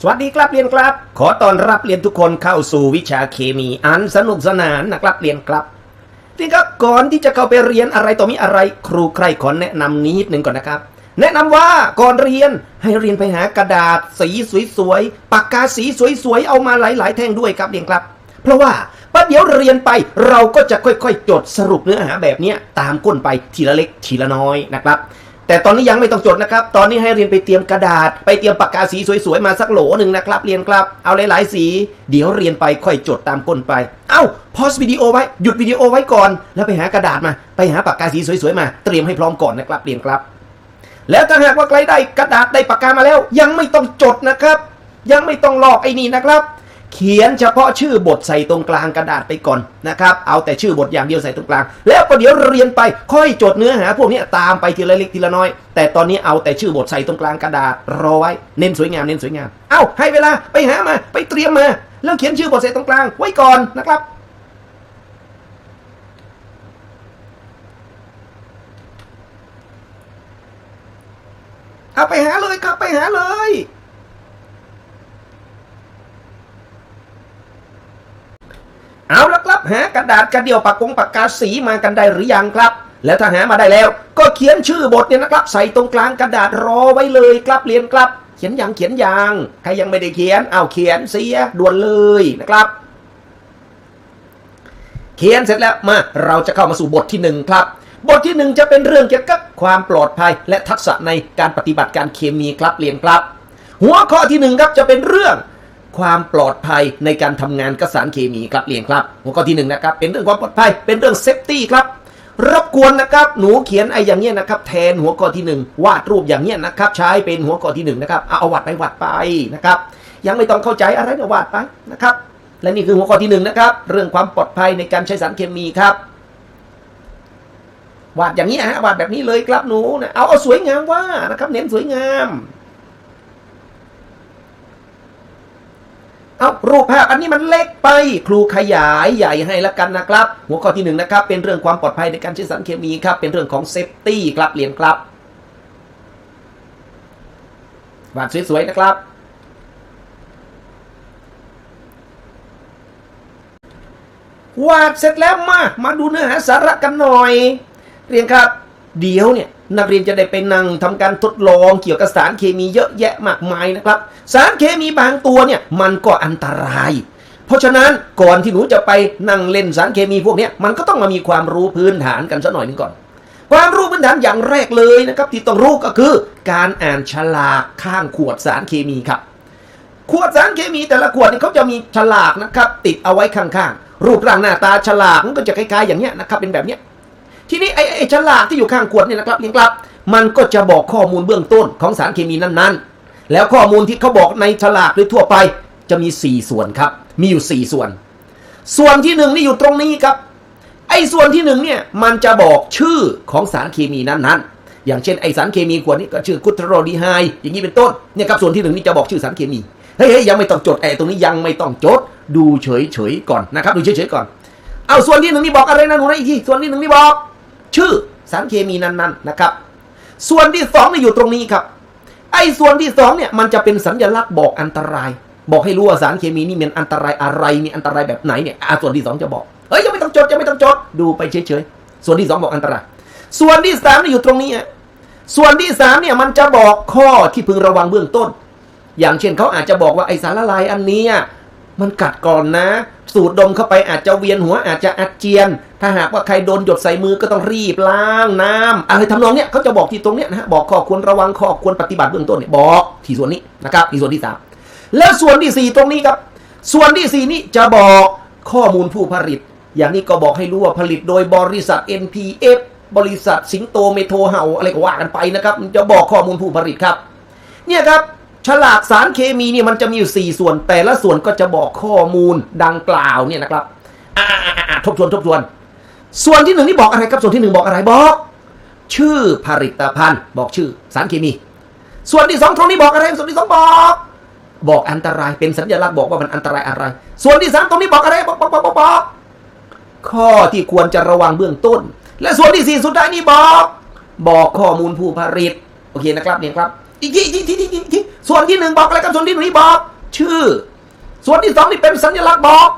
สวัสดีครับเรียนครับ ขอต้อนรับเรียนทุกคนเข้าสู่วิชาเคมีอันสนุกสนานนะครับเรียนครับเรียนครับก่อนที่จะเข้าไปเรียนอะไรต่อมีอะไร ครูใครขอแนะนำนิดหนึ่งก่อนนะครับ แนะนำว่าก่อนเรียนให้เรียนไปหากระดาษสีสวยๆปากกาสีสวยๆเอามาหลาย ๆ แท่งด้วยครับเรียนครับ เพราะว่าประเดี๋ยวเรียนไปเราก็จะค่อยๆ จดสรุปเนื้อหาแบบนี้ตามก้นไปทีละเล็กทีละน้อยนะครับ แต่ตอนนี้ยังไม่ต้องจดนะครับ ตอนนี้ให้เรียนไปเตรียมกระดาษ ไปเตรียมปากกาสีสวยๆ มาสักโหลหนึ่งนะครับ เรียนครับ เอาหลายๆสี เดี๋ยวเรียนไปค่อยจดตามก้นไป เอ้าพอสวิดีโอไว้ หยุดวิดีโอไว้ก่อน แล้วไปหากระดาษมา ไปหาปากกาสีสวยๆ มา เตรียมให้พร้อมก่อนนะครับ เรียนครับ แล้วถ้าหากว่าใครได้กระดาษได้ปากกามาแล้ว ยังไม่ต้องจดนะครับ ยังไม่ต้องลอกไอ้นี่นะครับ เขียนเฉพาะชื่อบทใส่ตรงกลางกระดาษไปก่อนนะครับ เอาแต่ชื่อบทอย่างเดียวใส่ตรงกลาง แล้วประเดี๋ยวเรียนไปค่อยจดเนื้อหาพวกนี้ตามไปทีละเล็กทีละน้อย แต่ตอนนี้เอาแต่ชื่อบทใส่ตรงกลางกระดาษรอไว้ เน้นสวยงามเน้นสวยงาม เอาให้เวลาไปหามาไปเตรียมมาแล้วเขียนชื่อบทใส่ตรงกลางไว้ก่อนนะครับเอาไปหาเลยครับไปหาเลย เอาละครับหากระดาษกระเดี่ยวปากกงปากกาสีมากันได้หรือยังครับ แล้วถ้าหามาได้แล้ว ก็เขียนชื่อบทเนี่ยนะครับ ใส่ตรงกลางกระดาษรอไว้เลยครับเรียนครับ เขียนอยังเขียนอยังใครยังไม่ได้เขียนเอาเขียนเสียด่วนเลยนะครับ เขียนเสร็จแล้วมาเราจะเข้ามาสู่บทที่หนึ่งครับ บทที่หนึ่งจะเป็นเรื่องเกี่ยวกับความปลอดภัย และทักษะในการปฏิบัติการเคมีครับเรียนครับ หัวข้อที่หนึ่งครับจะเป็นเรื่อง ความปลอดภัยในการทำงานกับสารเคมีครับเรียนครับ หัวข้อที่หนึ่งนะครับเป็นเรื่องความปลอดภัยเป็นเรื่องเซฟตี้ครับรบกวนนะครับหนูเขียนไอ้อย่างเงี้ยนะครับแทนหัวข้อที่หนึ่งวาดรูปอย่างเงี้ยนะครับ ใช้เป็นหัวข้อที่หนึ่งนะครับเอาเอาวาดไปวาดไปนะครับยังไม่ต้องเข้าใจอะไรก็วาดไปนะครับ และนี่คือหัวข้อที่หนึ่งนะครับเรื่องความปลอดภัยในการใช้สารเคมีครับวาดอย่างนี้ฮะวาดแบบนี้เลยครับหนูนะเอาเอาสวยงามว่านะครับ เน้นสวยงาม เอารูปภาพอันนี้มันเล็กไป ครูขยายใหญ่ให้ละกันนะครับ หัวข้อที่หนึ่งนะครับ เป็นเรื่องความปลอดภัยในการใช้สารเคมีครับ เป็นเรื่องของเซฟตี้ครับเรียนครับวาดสวยๆนะครับวาดเสร็จแล้วมา มาดูเนื้อหาสาระกันหน่อย เรียนครับ เดี๋ยวเนี่ย นักเรียนจะได้ไปนั่งทำการทดลองเกี่ยวกับสารเคมีเยอะแยะมากมายนะครับ สารเคมีบางตัวเนี่ยมันก็อันตราย เพราะฉะนั้นก่อนที่หนูจะไปนั่งเล่นสารเคมีพวกนี้มันก็ต้องมามีความรู้พื้นฐานกันสักหน่อยนึงก่อน ความรู้พื้นฐานอย่างแรกเลยนะครับที่ต้องรู้ก็คือ การอ่านฉลากข้างขวดสารเคมีครับ ขวดสารเคมีแต่ละขวดนี่เขาจะมีฉลากนะครับติดเอาไว้ข้างๆรูปร่างหน้าตาฉลากมันก็จะคล้ายๆอย่างเนี้ยนะครับเป็นแบบเนี้ย ทีนี้ไอ้ไอ้ฉลากที่อยู่ข้างขวดเนี่ยนะครับเรียนครับ มันก็จะบอกข้อมูลเบื้องต้นของสารเคมีนั้นๆ แล้วข้อมูลที่เขาบอกในฉลากหรือทั่วไป จะมี 4 ส่วนครับ มีอยู่ 4 ส่วน ส่วนที่หนึ่งนี่อยู่ตรงนี้ครับ ไอ้ส่วนที่หนึ่งเนี่ยมันจะบอกชื่อของสารเคมีนั้นๆ อย่างเช่นไอสารเคมีขวดนี้ก็ชื่อกุตโรดีไฮด์อย่างนี้เป็นต้นเนี่ยครับส่วนที่หนึ่งนี่จะบอกชื่อสารเคมีเฮ้ยเฮ้ยยังไม่ต้องจดไอ้ตรงนี้ยังไม่ต้องจด ดูเฉยๆก่อนนะครับ ดูเฉยๆก่อน เอาส่วนที่หนึ่งนี่บอกอะไรนะหนูนะอีกทีส่วนที่หนึ่งนี่บอก ชื่อสารเคมีนั้นๆนะครับ ส่วนที่สองนี่อยู่ตรงนี้ครับ ไอ้ส่วนที่สองเนี่ยมันจะเป็นสัญลักษณ์บอกอันตราย บอกให้รู้ว่าสารเคมีนี่มันอันตรายอะไรมีอันตรายแบบไหนเนี่ยอะส่วนที่สองจะบอกเฮ้ยยังไม่ต้องจดยังไม่ต้องจดดูไปเฉยๆส่วนที่สองบอกอันตราย ส่วนที่สามนี่อยู่ตรงนี้อะส่วนที่สามเนี่ยมันจะบอกข้อที่พึงระวังเบื้องต้น อย่างเช่นเขาอาจจะบอกว่าไอสารละลายอันนี้ มันกัดก่อนนะ สูดดมเข้าไปอาจจะเวียนหัวอาจจะอาเจียน ถ้าหากว่าใครโดนหยดใส่มือก็ต้องรีบล้างน้ำอะไรทำนองเนี้ยเขาจะบอกที่ตรงเนี้ยนะฮะบอกข้อควรระวังข้อควรปฏิบัติเบื้องต้นเนี่ยบอกที่ส่วนนี้นะครับที่ส่วนที่สามแล้วส่วนที่สี่ตรงนี้ครับ ส่วนที่สี่นี่จะบอกข้อมูลผู้ผลิต อย่างนี้ก็บอกให้รู้ว่าผลิตโดยบริษัท NPF บริษัทสิงโตเมโทเฮาอะไรก็ว่ากันไปนะครับ จะบอกข้อมูลผู้ผลิตครับ เนี่ยครับ ฉลากสารเคมีเนี่ยมันจะมีอยู่ 4 ส่วน แต่ละส่วนก็จะบอกข้อมูลดังกล่าวเนี่ยนะครับทบทวนทบทวน ส่วนที่หนึ่งนี่บอกอะไรครับ ส่วนที่หนึ่งบอกอะไรบอก ชื่อผลิตภัณฑ์ บอกชื่อสารเคมี ส่วนที่สองตรงนี้บอกอะไรส่วนที่สองบอก บอกอันตรายเป็นสัญลักษณ์บอกว่ามันอันตรายอะไร ส่วนที่สามตรงนี้บอกอะไรบอกบอกบอกบอกบอกข้อที่ควรจะระวังเบื้องต้น และส่วนที่สี่สุดท้ายนี่บอก บอกข้อมูลผู้ผลิตโอเคนะครับเนี่ยครับอีกทีอีกทีอีกทีอีกที ส่วนที่หนึ่งบอกอะไรครับส่วนที่หนึ่งบอก ชื่อ ส่วนที่สองนี่เป็นสัญลักษณ์บอก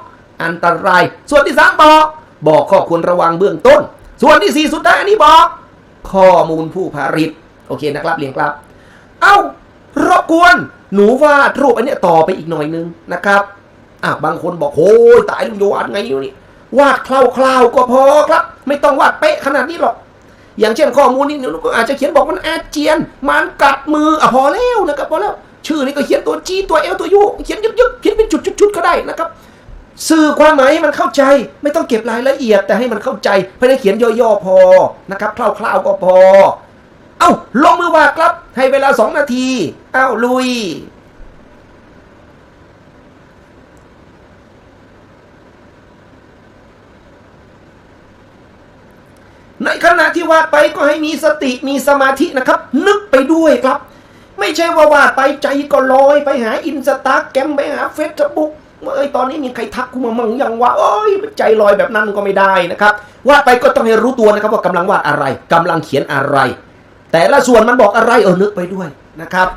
อันตราย ส่วนที่สามบอก บอกข้อควรระวังเบื้องต้น ส่วนที่สี่สุดท้ายอันนี้บอก ข้อมูลผู้ผลิตโอเคนะครับเรียงครับ เอ้ารบกวน หนูวาดรูปอันนี้ต่อไปอีกหน่อยนึงนะครับอะบางคนบอกโอ้ยตายลุงโยวาดไงอยู่นี่วาดคร่าวๆก็พอครับ ไม่ต้องวาดเป๊ะขนาดนี้หรอก อย่างเช่นข้อมูลนี่หนูก็อาจจะเขียนบอกมันอาเจียน มันกัดมืออะพอแล้วนะครับพอแล้วชื่อนี่ก็เขียนตัวจีตัวเอลตัวยูเขียนยึกๆเขียนเป็นจุดๆก็ได้นะครับสื่อความหมายให้มันเข้าใจ ไม่ต้องเก็บรายละเอียดแต่ให้มันเข้าใจไม่ได้เขียนย่อๆพอนะครับคร่าวๆก็พอ เอ้าลงมือวาดครับ ให้เวลาสองนาที เอ้าลุย ในขณะที่วาดไปก็ให้มีสติมีสมาธินะครับ นึกไปด้วยครับ ไม่ใช่ว่าวาดไปใจก็ลอยไปหาอินสตาแกรมไปหาเฟซบุ๊กเอ้ยตอนนี้มีใครทักกูมามั่งยังวะโอ้ยใจลอยแบบนั้นก็ไม่ได้นะครับวาดไปก็ต้องให้รู้ตัวนะครับว่ากำลังวาดอะไรกำลังเขียนอะไร แต่ละส่วนมันบอกอะไรเออนึกไปด้วยนะครับ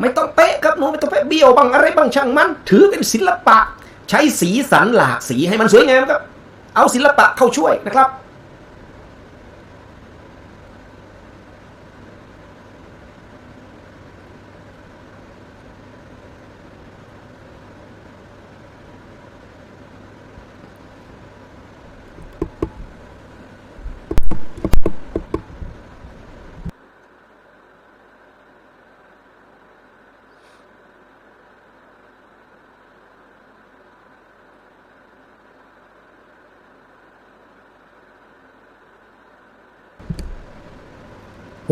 ไม่ต้องเป๊ะครับหนูไม่ต้องเป๊ะเบี้ยวบางอะไรบางช่างมัน ถือเป็นศิลปะ ใช้สีสันหลากสีให้มันสวยงามครับ เอาศิลปะเข้าช่วยนะครับ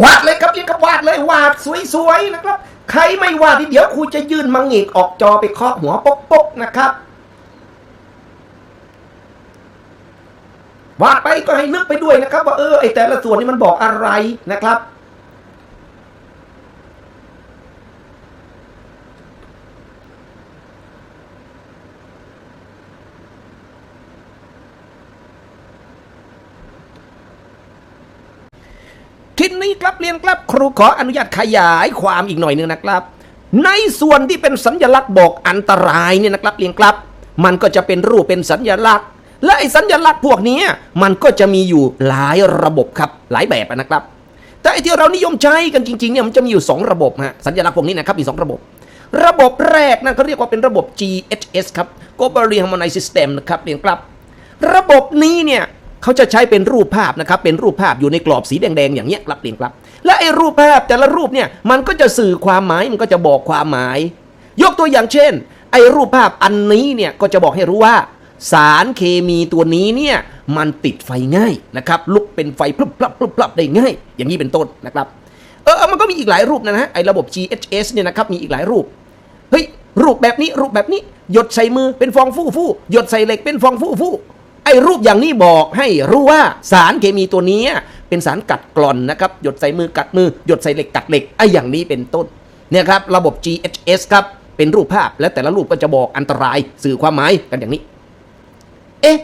วาดเลยครับยังกับวาดเลยวาดสวยๆนะครับ ใครไม่วาดทีเดี๋ยวครูจะยื่นมังงีกออกจอไปเคาะหัวปกๆนะครับวาดไปก็ให้นึกไปด้วยนะครับ ว่าเออไอแต่ละส่วนนี่มันบอกอะไรนะครับ ทีนี้ ครับเรียนครับครูขออนุญาตขยายความอีกหน่อยหนึงนะครับ ในส่วนที่เป็นสัญลักษณ์บอกอันตรายเนี่ยนะครับเรียนครับ มันก็จะเป็นรูปเป็นสัญลักษณ์ และไอ้สัญลักษณ์พวกนี้มันก็จะมีอยู่หลายระบบครับหลายแบบนะครับ แต่ไอ้ที่เรานิยมใช้กันจริงๆเนี่ยมันจะมีอยู่ 2 ระบบฮะสัญลักษณ์พวกนี้นะครับมี 2 ระบบ ระบบแรกนั่นเขาเรียกว่าเป็นระบบ GHS ครับ Global Harmonized System นะครับเรียนครับ ระบบนี้เนี่ย เขาจะใช้เป็นรูปภาพนะครับ เป็นรูปภาพอยู่ในกรอบสีแดงๆอย่างเงี้ยครับเรียนครับ และไอ้รูปภาพแต่ละรูปเนี่ยมันก็จะสื่อความหมายมันก็จะบอกความหมาย ยกตัวอย่างเช่น ไอ้รูปภาพอันนี้เนี่ยก็จะบอกให้รู้ว่า สารเคมีตัวนี้เนี่ยมันติดไฟง่ายนะครับ ลุกเป็นไฟพลุบพลับพลุบพลับได้ง่าย อย่างนี้เป็นต้นนะครับเออมันก็มีอีกหลายรูปนะฮะไอ้ระบบ GHS เนี่ยนะครับมีอีกหลายรูปเฮ้ยรูปแบบนี้รูปแบบนี้หยดใส่มือเป็นฟองฟู่ฟู่หยดใส่เหล็กเป็นฟองฟู่ฟู่ ไอ้รูปอย่างนี้บอกให้รู้ว่าสารเคมีตัวนี้เป็นสารกัดกร่อนนะครับ หยดใส่มือกัดมือ หยดใส่เหล็กกัดเหล็กไอ้อย่างนี้เป็นต้น เนี่ยครับ ระบบ GHS ครับ เป็นรูปภาพและแต่ละรูปก็จะบอกอันตรายสื่อความหมายกันอย่างนี้ เอ๊ะ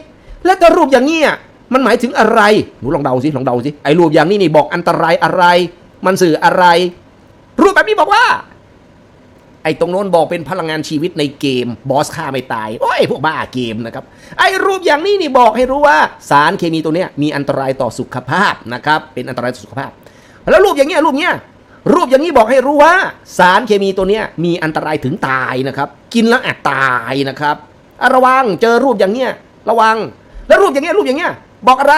แล้วก็รูปอย่างนี้มันหมายถึงอะไร หนูลองเดาสิ ลองเดาสิ ไอ้รูปอย่างนี้นี่บอกอันตรายอะไร มันสื่ออะไร รูปแบบนี้บอกว่า ไอ้ตรงโน้นบอกเป็นพลังงานชีวิตในเกมบอสฆ่าไม่ตายโอ้ยพวกบ้าเกมนะครับไอ้รูปอย่างนี้นี่บอกให้รู้ว่าสารเคมีตัวเนี้ยมีอันตรายต่อสุขภาพนะครับเป็นอันตรายต่อสุขภาพ แล้วรูปอย่างเงี้ยรูปเนี้ยรูปอย่างนี้บอกให้รู้ว่า สารเคมีตัวเนี้ยมีอันตรายถึงตายนะครับ กินแล้วอาจตายนะครับระวังเจอรูปอย่างเนี้ยระวัง แล้วรูปอย่างเงี้ยรูปอย่างเงี้ยบอกอะไร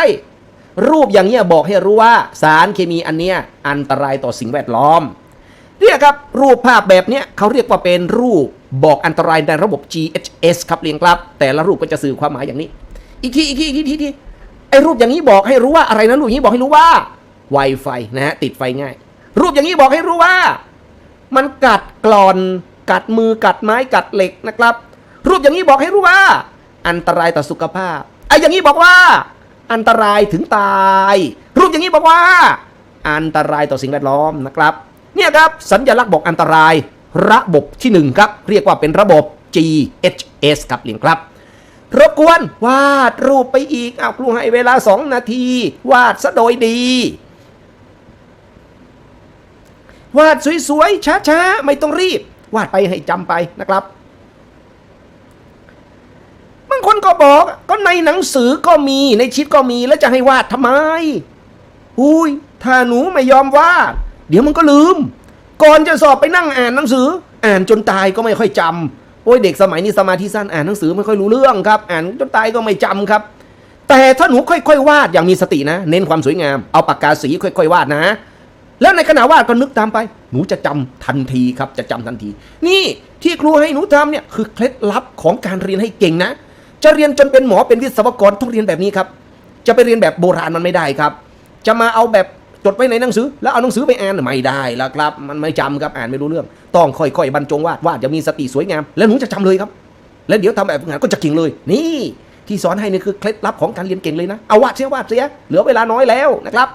รูปอย่างเงี้ยบอกให้รู้ว่า สารเคมีอันเนี้ยอันตรายต่อสิ่งแวดล้อม เนี่ยครับรูปภาพแบบเนี้ยเขาเรียกว่าเป็นรูปบอกอันตรายในระบบ GHS ครับเรียงครับ แต่ละรูปก็จะสื่อความหมายอย่างนี้ อีกทีอีกทีอีกทีอีทีไอ้รูปอย่างนี้บอกให้รู้ว่าอะไรนะรูปอย่างนี้บอกให้รู้ว่า Wi-Fi นะฮะติดไฟง่าย รูปอย่างนี้บอกให้รู้ว่า มันกัดกร่อนกัดมือกัดไม้กัดเหล็กนะครับ รูปอย่างนี้บอกให้รู้ว่า อันตรายต่อสุขภาพไอ้อย่างนี้บอกว่า อันตรายถึงตาย รูปอย่างนี้บอกว่า อันตรายต่อสิ่งแวดล้อมนะครับ เนี่ยครับสัญลักษณ์บอกอันตราย ระบบที่หนึ่งครับ เรียกว่าเป็นระบบ GHS ครับเรียนครับ รบกวนวาดรูปไปอีกเอาครูให้เวลา 2 นาที วาดซะโดยดี วาดสวยๆ ช้าๆ ไม่ต้องรีบ วาดไปให้จำไปนะครับบางคนก็บอกก็ในหนังสือก็มีในชิดก็มีแล้วจะให้วาดทำไมอุ้ยถ้าหนูไม่ยอมวาด เดี๋ยวมันก็ลืม ก่อนจะสอบไปนั่งอ่านหนังสือ อ่านจนตายก็ไม่ค่อยจำโอ้ยเด็กสมัยนี้สมาธิสั้นอ่านหนังสือไม่ค่อยรู้เรื่องครับ อ่านจนตายก็ไม่จำครับ แต่ถ้าหนูค่อยๆวาดอย่างมีสตินะ เน้นความสวยงามเอาปากกาสีค่อยๆวาดนะ แล้วในขณะวาดก็นึกตามไป หนูจะจำทันทีครับจะจำทันที นี่ที่ครูให้หนูทำเนี่ยคือเคล็ดลับของการเรียนให้เก่งนะ จะเรียนจนเป็นหมอเป็นวิศวกรต้องเรียนแบบนี้ครับ จะไปเรียนแบบโบราณมันไม่ได้ครับ จะมาเอาแบบ จดไว้ในหนังสือ แล้วเอาหนังสือไปอ่านไม่ได้แล้วครับ มันไม่จำครับอ่านไม่รู้เรื่อง ต้องค่อยๆบรรจงวาดวาดจะมีสติสวยงาม แล้วหนูจะจำเลยครับ แล้วเดี๋ยวทำแบบฝึกงานก็จะเก่งเลย นี่ ที่สอนให้นี่คือเคล็ดลับของการเรียนเก่งเลยนะเอาวาดเสียวาดเสียเหลือเวลาน้อยแล้วนะครับ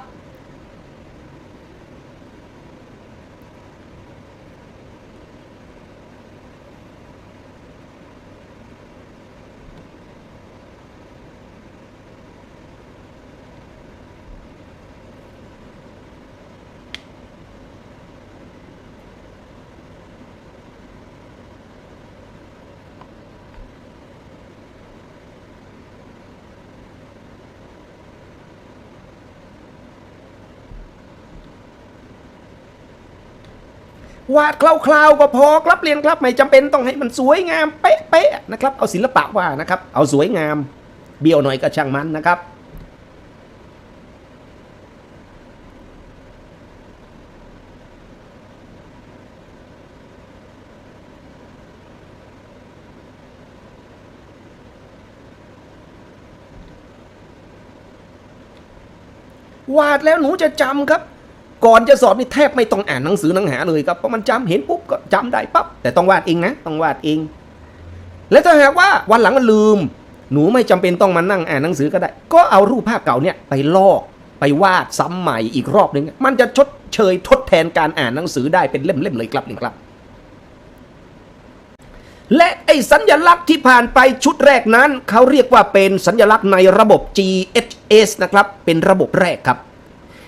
วาดคร่าวๆก็พอครับเรียนครับไม่จำเป็นต้องให้มันสวยงามเป๊ะๆนะครับ เอาศิลปะว่านะครับ เอาสวยงาม เบี้ยวหน่อยก็ช่างมันนะครับวาดแล้วหนูจะจำครับ ก่อนจะสอบนี่แทบไม่ต้องอ่านหนังสือหนังหาเลยครับเพราะมันจำเห็นปุ๊บก็จำได้ปั๊บแต่ต้องวาดเองนะต้องวาดเอง และถ้าหากว่าวันหลังมันลืม หนูไม่จำเป็นต้องมานั่งอ่านหนังสือก็ได้ ก็เอารูปภาพเก่าเนี่ยไปลอกไปวาดซ้ำใหม่อีกรอบหนึ่งมันจะชดเชยทดแทนการอ่านหนังสือได้เป็นเล่มๆเลยครับนี่ครับ และไอ้สัญญลักษณ์ที่ผ่านไปชุดแรกนั้น เขาเรียกว่าเป็นสัญลักษณ์ในระบบ GHS นะครับ เป็นระบบแรกครับ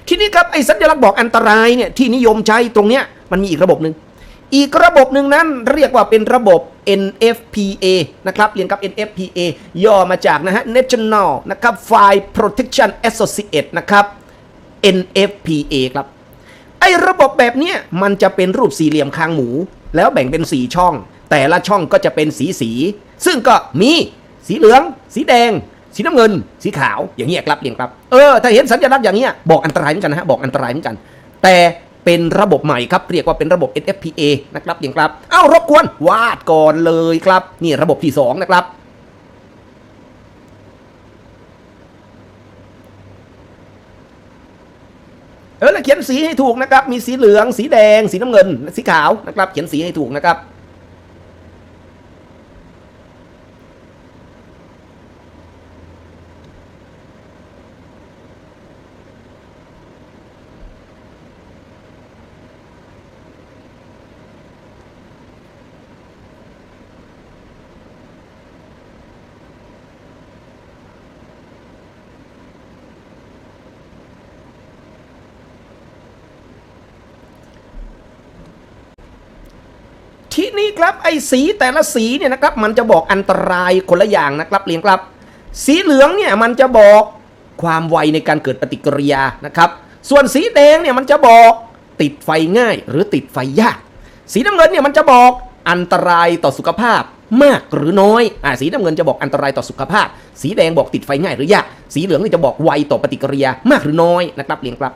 ทีนี้ครับไอ้สัญลักษณ์บอกอันตรายเนี่ยที่นิยมใช้ตรงเนี้ยมันมีอีกระบบหนึ่งอีกระบบหนึ่งนั้นเรียกว่าเป็นระบบ NFPA นะครับเรียนกับ NFPA ย่อมาจากนะฮะ National นะครับ File Protection Associate นะครับ NFPA ครับไอ้ระบบแบบเนี้ยมันจะเป็นรูปสี่เหลี่ยมคางหมู แล้วแบ่งเป็น 4 ช่อง แต่ละช่องก็จะเป็นสีสี ซึ่งก็มีสีเหลือง สีแดง สีน้ำเงิน สีขาวอย่างเงี้ยครับเรียนครับเออถ้าเห็นสัญลักษณ์อย่างเงี้ยบอกอันตรายเหมือนกันนะฮะบอกอันตรายเหมือนกัน แต่เป็นระบบใหม่ครับ เรียกว่าเป็นระบบ NFPA นะครับเรียนครับ เอ้ารบกวนวาดก่อนเลยครับ นี่ระบบที่ 2 นะครับ เออแล้วเขียนสีให้ถูกนะครับ มีสีเหลือง สีแดง สีน้ำเงิน สีขาวนะครับ เขียนสีให้ถูกนะครับ ทีนี้ครับไอ้สีแต่ละสีเนี่ยนะครับมันจะบอกอันตรายคนละอย่างนะครับเรียนครับ สีเหลืองเนี่ยมันจะบอกความไวในการเกิดปฏิกิริยานะครับ ส่วนสีแดงเนี่ยมันจะบอกติดไฟง่ายหรือติดไฟยาก สีน้ำเงินเนี่ยมันจะบอกอันตรายต่อสุขภาพมากหรือน้อยอ่าสีน้ำเงินจะบอกอันตรายต่อสุขภาพ สีแดงบอกติดไฟง่ายหรือยาก สีเหลืองนี่จะบอกไวต่อปฏิกิริยามากหรือน้อยนะครับเรียนครับ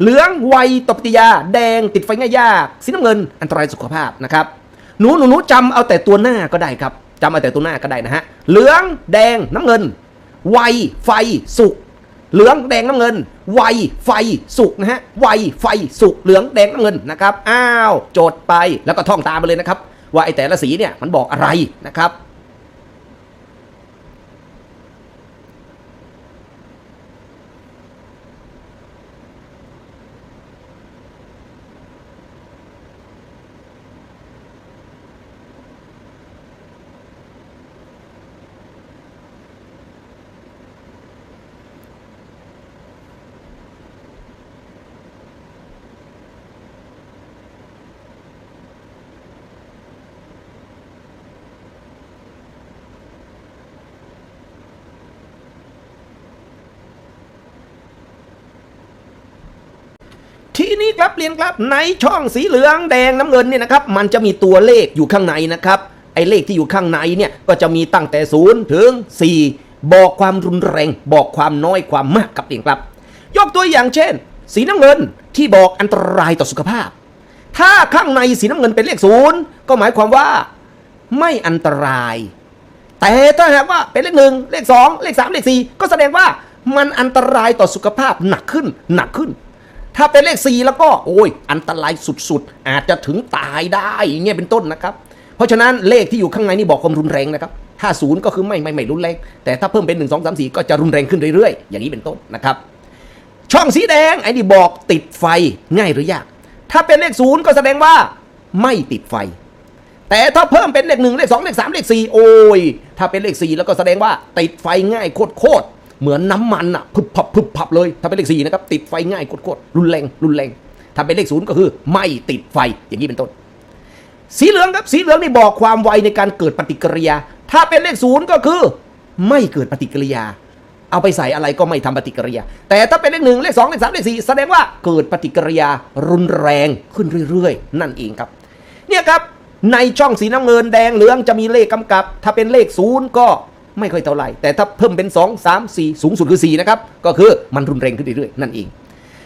เหลืองไวต่อปฏิกิริยา แดงติดไฟง่ายยาก สีน้ำเงินอันตรายสุขภาพนะครับ หนูหนูหนูจำเอาแต่ตัวหน้าก็ได้ครับจำเอาแต่ตัวหน้าก็ได้นะฮะเหลืองแดงน้ำเงินไวไฟสุกเหลืองแดงน้ำเงินไวไฟสุกนะฮะไวไฟสุกเหลืองแดงน้ำเงินนะครับอ้าวโจทย์ไปแล้วก็ท่องตามไปเลยนะครับ ว่าไอแต่ละสีเนี่ยมันบอกอะไรนะครับ นี้ครับ เรียนครับในช่องสีเหลืองแดงน้ำเงินเนี่ยนะครับมันจะมีตัวเลขอยู่ข้างในนะครับไอ้เลขที่อยู่ข้างในเนี่ยก็จะมีตั้งแต่ศูนย์ถึง 4 บอกความรุนแรง บอกความน้อยความมากครับเรียนครับ ยกตัวอย่างเช่น สีน้ำเงินที่บอกอันตรายต่อสุขภาพ ถ้าข้างในสีน้ำเงินเป็นเลขศูนย์ก็หมายความว่าไม่อันตราย แต่ถ้าหากว่าเป็นเลขหนึ่งเลขสองเลขสามเลขสี่ก็แสดงว่ามันอันตรายต่อสุขภาพหนักขึ้นหนักขึ้น ถ้าเป็นเลขสี่แล้วก็โอ้ย อันตรายสุดๆ อาจจะถึงตายได้อย่างเงี้ยเป็นต้นนะครับ เพราะฉะนั้นเลขที่อยู่ข้างในนี่บอกความรุนแรงนะครับถ้าศูนย์ก็คือไม่ไม่ไม่รุนแรงแต่ถ้าเพิ่มเป็น 1 2 3 4 ก็จะรุนแรงขึ้นเรื่อยๆ อย่างนี้เป็นต้นนะครับ ช่องสีแดงไอ้นี่บอกติดไฟง่ายหรือยาก ถ้าเป็นเลขศูนย์ก็แสดงว่าไม่ติดไฟ แต่ถ้าเพิ่มเป็นเลขหนึ่งเลขสองเลขสามเลขสี่โอ้ย ถ้าเป็นเลขสี่แล้วก็แสดงว่าติดไฟง่ายโคตรโคตร เหมือนน้ำมันอะพึบพับพึบพับเลย ถ้าเป็นเลขสี่นะครับติดไฟง่ายโคตรโคตรๆรุนแรงรุนแรง ถ้าเป็นเลขศูนย์ก็คือไม่ติดไฟอย่างนี้เป็นต้น สีเหลืองครับสีเหลืองนี่บอกความไวในการเกิดปฏิกิริยา ถ้าเป็นเลขศูนย์ก็คือ ไม่เกิดปฏิกิริยา เอาไปใส่อะไรก็ไม่ทำปฏิกิริยา แต่ถ้าเป็นเลขหนึ่งเลขสองเลขสามเลขสี่แสดงว่าเกิดปฏิกิริยารุนแรงขึ้นเรื่อยๆ นั่นเองครับ เนี่ยครับในช่องสีน้ำเงินแดงเหลืองจะมีเลขกำกับ ถ้าเป็นเลขศูนย์ก็ ไม่ค่อยเท่าไหร่ แต่ถ้าเพิ่มเป็น 2 3 4 สูงสุดคือ 4 นะครับ ก็คือมันรุนแรงขึ้นเรื่อยๆ นั่นเอง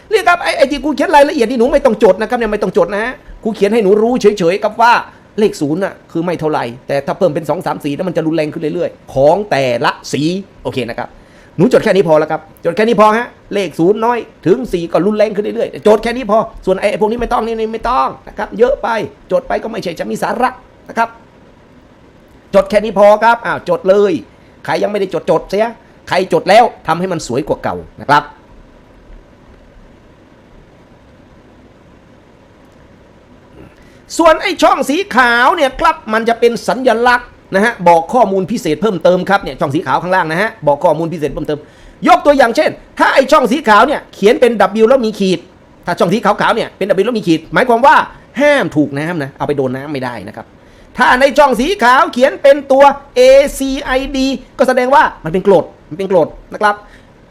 เนี่ครับไอ้ไอ้ที่กูเขียนรายละเอียดนี่หนูไม่ต้องจดนะครับเนี่ยไม่ต้องจดนะฮะกูเขียนให้หนูรู้เฉยๆกับว่าเลขศูนย์น่ะคือไม่เท่าไหร่ แต่ถ้าเพิ่มเป็น 2 3 4แล้วมันจะรุนแรงขึ้นเรื่อยๆ ของแต่ละสีโอเคนะครับหนูจดแค่นี้พอแล้วครับจดแค่นี้พอฮะเลขศูนย์น้อยถึง 4 ก็รุนแรงขึ้นเรื่อยๆจดแค่นี้พอส่วนไอ้พวกนี้ไม่ต้องนี่ไม่ต้องนะครับเยอะไปจดไปก็ไม่ใช่จะมีสาระนะครับจดแค่นี้พอครับอ้าวจดเลย ใครยังไม่ได้จดจดเสียใครจดแล้วทำให้มันสวยกว่าเก่านะครับ ส่วนไอ้ช่องสีขาวเนี่ยครับมันจะเป็นสัญญลักษณ์นะฮะบอกข้อมูลพิเศษเพิ่มเติมครับเนี่ยช่องสีขาวข้างล่างนะฮะบอกข้อมูลพิเศษเพิ่มเติม ยกตัวอย่างเช่น ถ้าไอ้ช่องสีขาวเนี่ยเขียนเป็น W แล้วมีขีด ถ้าช่องสีขาวๆเนี่ยเป็น W แล้วมีขีด หมายความว่าห้ามถูกน้ำนะเอาไปโดนน้ำไม่ได้นะครับ ถ้าในช่องสีขาวเขียนเป็นตัว ACID ก็แสดงว่ามันเป็นกรดมันเป็นกรดนะครับ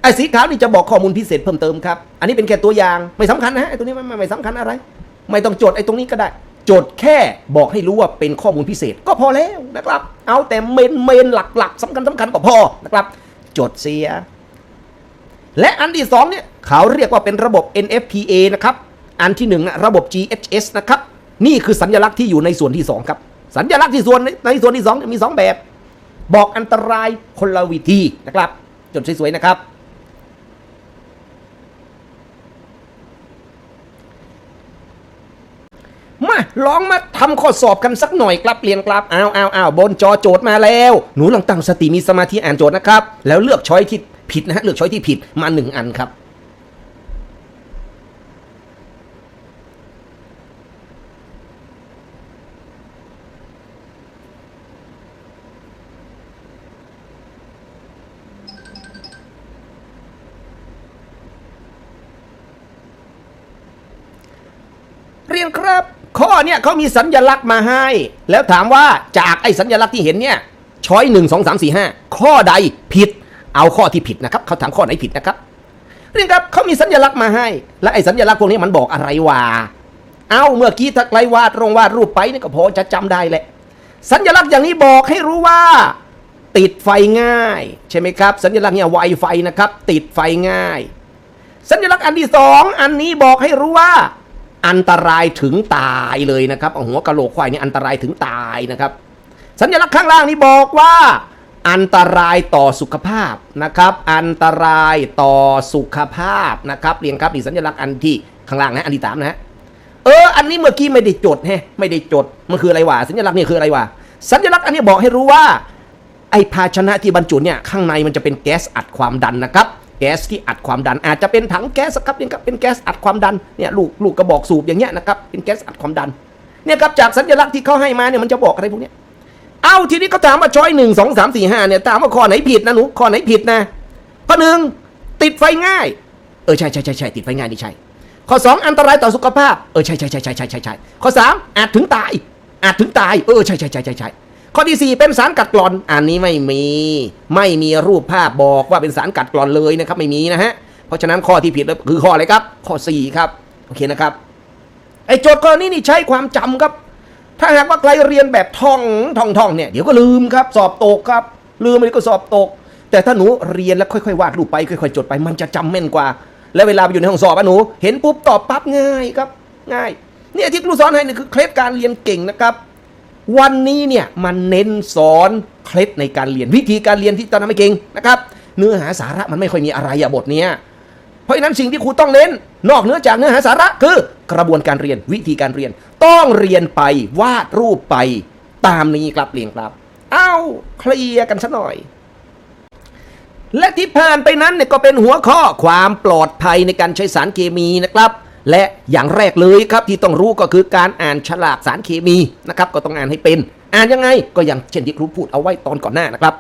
ไอ้สีขาวนี่จะบอกข้อมูลพิเศษเพิ่มเติมครับ อันนี้เป็นแค่ตัวอย่างไม่สำคัญนะฮะไอ้ตัวนี้ไม่ไม่สำคัญอะไร ไม่ต้องจดไอ้ตรงนี้ก็ได้ จดแค่บอกให้รู้ว่าเป็นข้อมูลพิเศษก็พอแล้วนะครับ เอาแต่เมนเมนหลักๆสำคัญสำคัญก็พอนะครับ จดเสีย และอันที่สองเนี่ยเขาเรียกว่าเป็นระบบ NFPA นะครับ อันที่หนึ่งระบบ GHS นะครับ นี่คือสัญลักษณ์ที่อยู่ในส่วนที่สองครับ สัญญลักษณ์ที่ส่วนในส่วนที่สองเนี่ยมีสองแบบ บอกอันตรายคนละวิธีนะครับ จดสวยๆนะครับ มาลองมาทำข้อสอบกันสักหน่อยครับเรียนครับอ้าวอ้าวอ้าวบนจอโจทย์มาแล้ว หนูลองตั้งสติมีสมาธิอ่านโจทย์นะครับ แล้วเลือกช้อยที่ผิดนะฮะเลือกช้อยที่ผิดมาหนึ่งอันครับ เขามีสัญลักษณ์มาให้ แล้วถามว่าจากไอ้สัญลักษณ์ที่เห็นเนี่ยช้อยหนึ่งสองสามสี่ห้าข้อใดผิด เอาข้อที่ผิดนะครับเขาถามข้อไหนผิดนะครับเรียนครับเขามีสัญลักษณ์มาให้ และไอ้สัญลักษณ์พวกนี้มันบอกอะไรวะเอาเมื่อกี้ถ้าใครวาดรงวาดรูปไปนี่ก็พอจะจำได้แหละ สัญลักษณ์อย่างนี้บอกให้รู้ว่า ติดไฟง่าย ใช่ไหมครับ สัญลักษณ์เนี่ยไวไฟนะครับ ติดไฟง่าย สัญลักษณ์อันที่สองอันนี้บอกให้รู้ว่า อันตรายถึงตายเลยนะครับเอาหัวกะโหลกควายนี่อันตรายถึงตายนะครับ สัญลักษณ์ข้างล่างนี้บอกว่า อันตรายต่อสุขภาพนะครับ อันตรายต่อสุขภาพนะครับเรียนครับนี่สัญลักษณ์อันที่ข้างล่างนะอันที่สามนะฮะเออ อันนี้เมื่อกี้ไม่ได้จดแฮะไม่ได้จด มันคืออะไรวะ สัญลักษณ์นี่คืออะไรวะ สัญลักษณ์อันนี้บอกให้รู้ว่า ไอภาชนะที่บรรจุเนี่ย ข้างในมันจะเป็นแก๊สอัดความดันนะครับ ก๊สที่อัดความดัน อาจจะเป็นถังแก๊สครับเนี่ยครับเป็นแก๊สอัดความดันเนี่ยลูกลูกกระบอกสูบอย่างเงี้ยนะครับเป็นแก๊สอัดความดันเนี่ยครับจากสัญลักษณ์ที่เขาให้มาเนี่ยมันจะบอกอะไรพวกเนี้ยเอาทีนี้เขาถามว่าช้อยหนึ่งสองสามสี่ห้าเนี่ยถามว่าข้อไหนผิดนะหนูข้อไหนผิดนะข้อหนึ่งติดไฟง่าย เออใช่ใช่ใช่ใช่ติดไฟง่ายนี่ใช่ข้อสองอันตรายต่อสุขภาพเออใช่ใช่ใช่ใช่ใช่ใช่ใช่ข้อสามอาจถึงตายอาจถึงตายเออใช่ใช่ใช่ใช่ใช่ ข้อที่สี่เป็นสารกัดกร่อน อันนี้ไม่มี ไม่มีรูปภาพบอกว่าเป็นสารกัดกร่อนเลยนะครับไม่มีนะฮะ เพราะฉะนั้นข้อที่ผิดคือข้ออะไรครับ ข้อสี่ครับ โอเคนะครับ ไอ้โจทย์กรณีนี่ใช้ความจำครับ ถ้าหากว่าใครเรียนแบบท่องท่องท่องเนี่ยเดี๋ยวก็ลืมครับ สอบตกครับ ลืมไปก็สอบตก แต่ถ้าหนูเรียนแล้วค่อยๆวาดรูปไปค่อยๆจดไป มันจะจำแม่นกว่า และเวลาไปอยู่ในห้องสอบอะหนู เห็นปุ๊บตอบปั๊บง่ายครับ ง่าย เนี่ยที่ครูสอนให้นี่คือเคล็ดการเรียนเก่งนะครับ วันนี้เนี่ยมันเน้นสอนเคล็ดในการเรียนวิธีการเรียนที่ตอนนั้นไม่เก่งนะครับเนื้อหาสาระมันไม่ค่อยมีอะไรอะบทเนี้ยเพราะฉะนั้นสิ่งที่ครูต้องเน้น นอกเหนือจากเนื้อหาสาระคือกระบวนการเรียนวิธีการเรียน ต้องเรียนไปวาดรูปไปตามนี้ครับเรียงครับ เอ้าเคลียร์กันสัหน่อย และที่ผ่านไปนั้นเนี่ยก็เป็นหัวข้อความปลอดภัยในการใช้สารเคมีนะครับ และอย่างแรกเลยครับที่ต้องรู้ก็คือการอ่านฉลากสารเคมีนะครับก็ต้องอ่านให้เป็น อ่านยังไงก็อย่างเช่นที่ครูพูดเอาไว้ตอนก่อนหน้านะครับ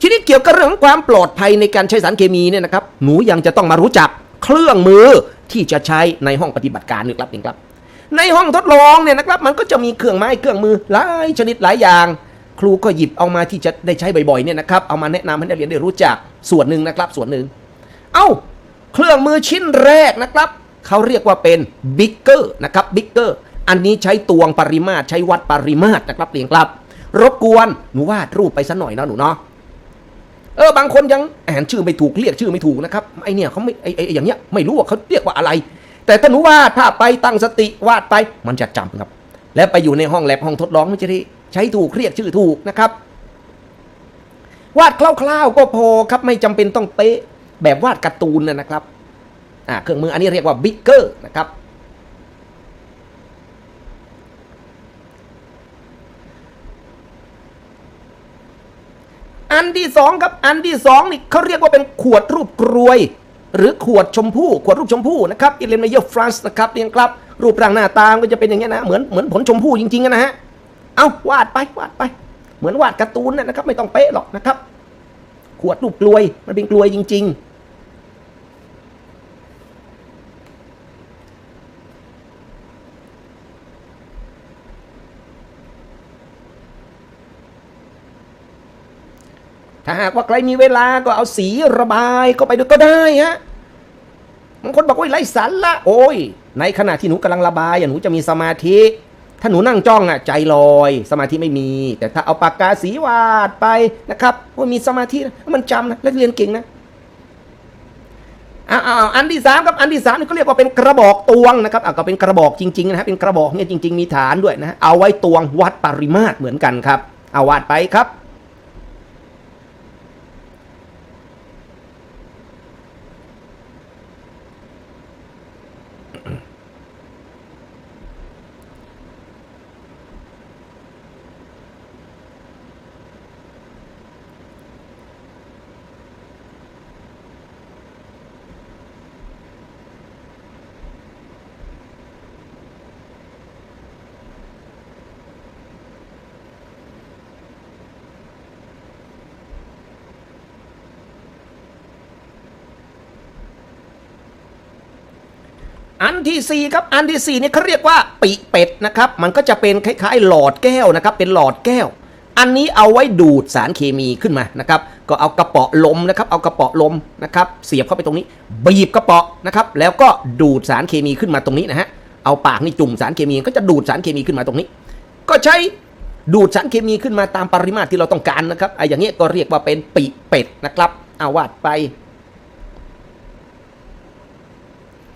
ทีนี้เกี่ยวกับเรื่องของความปลอดภัยในการใช้สารเคมีเนี่ยนะครับหนูยังจะต้องมารู้จักเครื่องมือที่จะใช้ในห้องปฏิบัติการนี่ครับนี่ครับ ในห้องทดลองเนี่ยนะครับ มันก็จะมีเครื่องไม้เครื่องมือหลายชนิดหลายอย่าง ครูก็หยิบเอามาที่จะได้ใช้บ่อยๆเนี่ยนะครับเอามาแนะนำให้นักเรียนได้รู้จักส่วนหนึ่งนะครับส่วนหนึ่ง เอ้า เครื่องมือชิ้นแรกนะครับ เขาเรียกว่าเป็นบิ๊กเกอร์นะครับบิ๊กเกอร์อันนี้ใช้ตวงปริมาตรใช้วัดปริมาตรนะครับเรียงครับ รบกวนหนูวาดรูปไปสักหน่อยนะหนูเนาะเออบางคนยังอ่านชื่อไม่ถูกเรียกชื่อไม่ถูกนะครับไอเนี่ยเขาไม่ไอไออย่างเงี้ยไม่รู้ว่าเขาเรียกว่าอะไร แต่ถ้าหนูวาดภาพไปตั้งสติวาดไปมันจะจำครับ และไปอยู่ในห้องแลบห้องทดลองมันจะได้ใช้ถูกเรียกชื่อถูกนะครับ วาดคร่าวๆก็พอครับไม่จำเป็นต้องเป๊ะแบบวาดการ์ตูนนะครับ อ่าเครื่องมืออันนี้เรียกว่าบิ๊กเกอร์นะครับอันที่สองครับอันที่สองนี่เขาเรียกว่าเป็นขวดรูปกรวย หรือขวดชมพู่ขวดรูปชมพู่นะครับอิเลนเมเยอร์ฟรานซ์นะครับเรียงครับ รูปร่างหน้าตาก็จะเป็นอย่างเงี้นะเหมือนเหมือนผลชมพู่จริงๆนะฮะเอาวาดไปวาดไป เหมือนวาดการ์ตูนนะนะครับ ไม่ต้องเป๊ะหรอกนะครับ ขวดรูปกลวยมันเป็นกลวยจริง ๆ ถ้าหากว่าใครมีเวลาก็เอาสีระบายเข้าไปด้วยก็ได้ฮะบางคนบอกว่าไร้สาระโอ้ย ในขณะที่หนูกำลังระบายอะหนูจะมีสมาธิ ถ้าหนูนั่งจ้องอะใจลอย สมาธิไม่มี แต่ถ้าเอาปากกาสีวาดไปนะครับว่ามีสมาธิมันจำนะและเรียนเก่งนะอ้าวอันที่สามครับอันที่สามนี่เขาเรียกว่าเป็นกระบอกตวงนะครับอะก็เป็นกระบอกจริงๆนะฮะเป็นกระบอกเนี่ยจริง ๆ มีฐานด้วยนะฮะเอาไว้ตวงวัดปริมาตรเหมือนกันครับเอาวาดไปครับ อันที่สี่ครับ อันที่สี่นี่เขาเรียกว่าปีเป็ดนะครับ มันก็จะเป็นคล้ายๆ หลอดแก้วนะครับ เป็นหลอดแก้ว อันนี้เอาไว้ดูดสารเคมีขึ้นมานะครับ ก็เอากระป๋อลมนะครับ เอากระป๋อลมนะครับ เสียบเข้าไปตรงนี้ บีบกระป๋อนะครับ แล้วก็ดูดสารเคมีขึ้นมาตรงนี้นะฮะ เอาปากนี่จุ่มสารเคมีก็จะดูดสารเคมีขึ้นมาตรงนี้ ก็ใช้ดูดสารเคมีขึ้นมาตามปริมาตรที่เราต้องการนะครับไอ้อย่างเงี้ยก็เรียกว่าเป็นปีเป็ดนะครับเอาวาดไป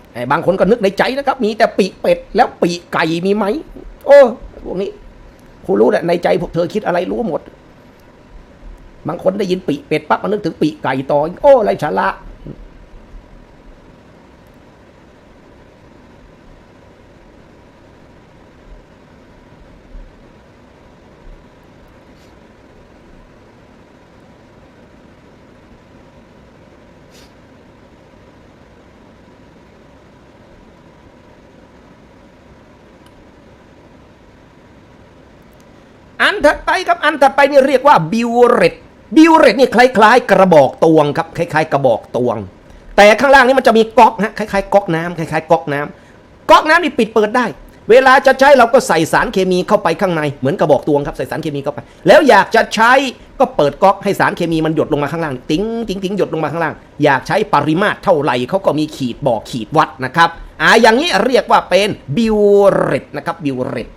ไอ้ บางคนก็นึกในใจนะครับ มีแต่ปีกเป็ดแล้วปีกไก่มีไหม โอ้พวกนี้คุณรู้แหละในใจพวกเธอคิดอะไรรู้หมด บางคนได้ยินปีกเป็ดปั๊บมานึกถึงปีกไก่ต่อ โอ้ไรฉาละ อันถัดไปครับอันถัดไปนี่เรียกว่าบิวเรตบิวเรตนี่คล้าย ๆ กระบอกตวงครับคล้าย ๆ กระบอกตวง แต่ข้างล่างนี่มันจะมีก๊อกฮะคล้ายๆก๊อกน้ำคล้ายๆก๊อกน้ำก๊อกน้ำนี่ปิดเปิดได้เเวลาจะใช้เราก็ใส่สารเคมีเข้าไปข้างในเหมือนกระบอกตวงครับใส่สารเคมีเข้าไป แล้วอยากจะใช้ก็เปิดก๊อกให้สารเคมีมันหยดลงมาข้างล่างติ้งติ้งติ้งหยดลงมาข้างล่าง อยากใช้ปริมาตรเท่าไหร่เขาก็มีขีดบอกขีดวัดนะครับอ่าอย่างนี้เรียกว่าเป็นบิวเรตนะครับบิวเรต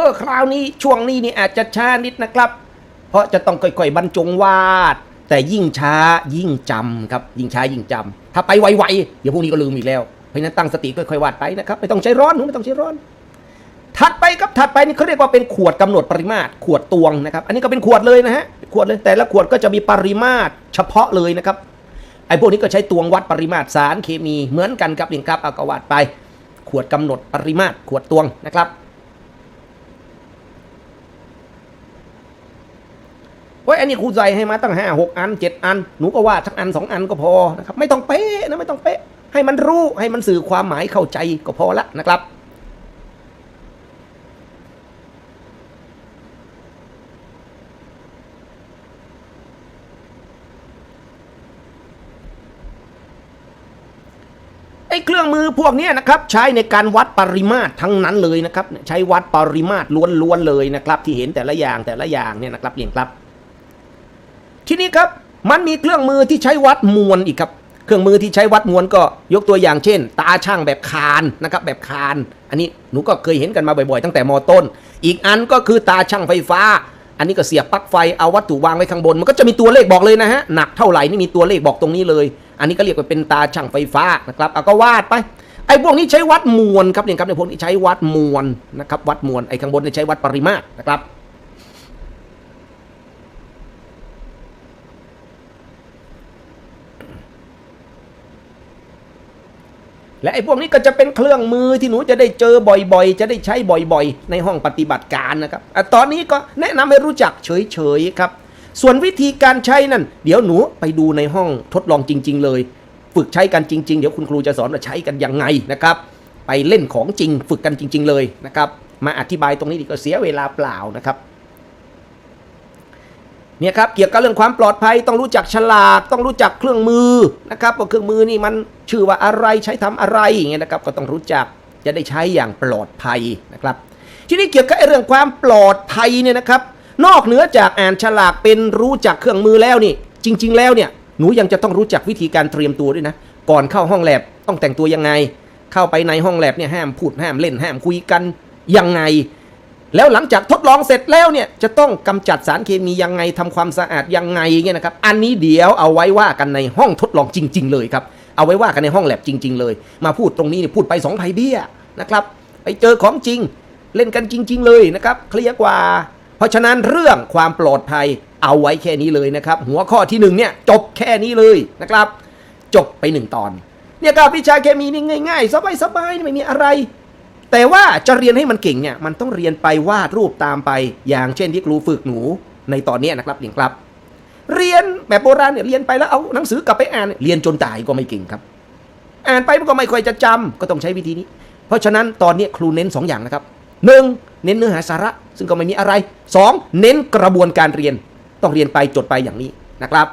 ออคราวนี้ช่วงนี้นี่อาจจะช้านิดนะครับ เพราะจะต้องค่อยๆบรรจงวาด แต่ยิ่งช้ายิ่งจำครับ ยิ่งช้ายิ่งจำถ้าไปไวๆเดี๋ยวพรุ่งนี้ก็ลืมอีกแล้วเพราะนั้นตั้งสติค่อยๆวาดไปนะครับไม่ต้องใช้ร้อนหนูไม่ต้องใช้ร้อน ถัดไปครับถัดไปนี่เขาเรียกว่าเป็นขวดกำหนดปริมาตรขวดตวงนะครับ อันนี้ก็เป็นขวดเลยนะฮะขวดเลยแต่ละขวดก็จะมีปริมาตรเฉพาะเลยนะครับไอ้พวกนี้ก็ใช้ตวงวัดปริมาตรสารเคมีเหมือนกันครับนี่ครับเอาก็วาดไป ขวดกำหนดปริมาตรขวดตวงนะครับ เฮ้ยอันนี้ครูใส่ให้มาตั้งห้าหกอันเจ็ดอัน หนูก็วาดสักอันสองอันก็พอนะครับไม่ต้องเป๊ะนะไม่ต้องเป๊ะ ให้มันรู้ให้มันสื่อความหมายเข้าใจก็พอละนะครับไอ้เครื่องมือพวกนี้นะครับใช้ในการวัดปริมาตรทั้งนั้นเลยนะครับใช้วัดปริมาตรล้วนๆเลยนะครับ ที่เห็นแต่ละอย่างแต่ละอย่างเนี่ยนะครับเรียนครับ ทีนี้ครับมันมีเครื่องมือที่ใช้วัดมวลอีกครับ เครื่องมือที่ใช้วัดมวลก็ยกตัวอย่างเช่น ตาช่างแบบคานนะครับแบบคาน อันนี้หนูก็เคยเห็นกันมาบ่อยๆ ตั้งแต่มต้น อีกอันก็คือตาช่างไฟฟ้า อันนี้ก็เสียบปลั๊กไฟเอาวัตถุวางไว้ข้างบน มันก็จะมีตัวเลขบอกเลยนะฮะหนักเท่าไหร่นี่มีตัวเลขบอกตรงนี้เลย อันนี้ก็เรียกว่าเป็นตาช่างไฟฟ้านะครับเอาก็วาดไปไอ้พวกนี้ใช้วัดมวลครับเนี่ยครับในพวกนี้ใช้วัดมวลนะครับวัดมวลไอ้ข้างบนเนี่ยใช้วัดปริมาตรนะครับ และไอ้พวกนี้ก็จะเป็นเครื่องมือที่หนูจะได้เจอบ่อยๆ จะได้ใช้บ่อยๆ ในห้องปฏิบัติการนะครับอตอนนี้ก็แนะนำให้รู้จักเฉยๆครับ ส่วนวิธีการใช้นั่น เดี๋ยวหนูไปดูในห้องทดลองจริง ๆ เลย ฝึกใช้กันจริง ๆ เดี๋ยวคุณครูจะสอนว่าใช้กันยังไงนะครับ ไปเล่นของจริงฝึกกันจริง ๆ เลยนะครับ มาอธิบายตรงนี้ดีก็เสียเวลาเปล่านะครับ เนี่ยครับเกี่ยวกับเรื่องความปลอดภัยต้องรู้จักฉลากต้องรู้จักเครื่องมือนะครับว่าเครื่องมือนี่มันชื่อว่าอะไรใช้ทำอะไรอย่างเงี้ยนะครับก็ต้องรู้จักจะได้ใช้อย่างปลอดภัยนะครับ ทีนี้เกี่ยวกับเรื่องความปลอดภัยเนี่ยนะครับ นอกเหนือจากอ่านฉลากเป็นรู้จักเครื่องมือแล้วนี่ จริง ๆ แล้วเนี่ยหนูยังจะต้องรู้จักวิธีการเตรียมตัวด้วยนะ ก่อนเข้าห้องแลบต้องแต่งตัวยังไง เข้าไปในห้องแลบเนี่ยห้ามพูดห้ามเล่นห้ามคุยกันยังไง แล้วหลังจากทดลองเสร็จแล้วเนี่ยจะต้องกำจัดสารเคมียังไงทำความสะอาดยังไงเงี้ยนะครับ อันนี้เดี๋ยวเอาไว้ว่ากันในห้องทดลองจริง ๆ เลยครับ เอาไว้ว่ากันในห้องแลบจริง ๆ เลย มาพูดตรงนี้เนี่ยพูดไปสองไผ่เบี้ยนะครับ ไปเจอของจริงเล่นกันจริง ๆ เลยนะครับเคลียร์กว่า เพราะฉะนั้นเรื่องความปลอดภัยเอาไว้แค่นี้เลยนะครับ หัวข้อที่หนึ่งเนี่ยจบแค่นี้เลยนะครับ จบไปหนึ่งตอน เนี่ยกับวิชาเคมีนี่ง่าย ๆ สบายๆไม่มีอะไร แต่ว่าจะเรียนให้มันเก่งเนี่ยมันต้องเรียนไปวาดรูปตามไป อย่างเช่นที่ครูฝึกหนูในตอนนี้นะครับเรียนครับ เรียนแบบโบราณเนี่ยเรียนไปแล้วเอาหนังสือกลับไปอ่านเรียนจนตายก็ไม่เก่งครับ อ่านไปมันก็ไม่ค่อยจะจำก็ต้องใช้วิธีนี้ เพราะฉะนั้นตอนนี้ครูเน้น 2 อย่างนะครับหนึ่งเน้นเนื้อหาสาระ ซึ่งก็ไม่มีอะไร 2 เน้นกระบวนการเรียนต้องเรียนไปจดไปอย่างนี้นะครับ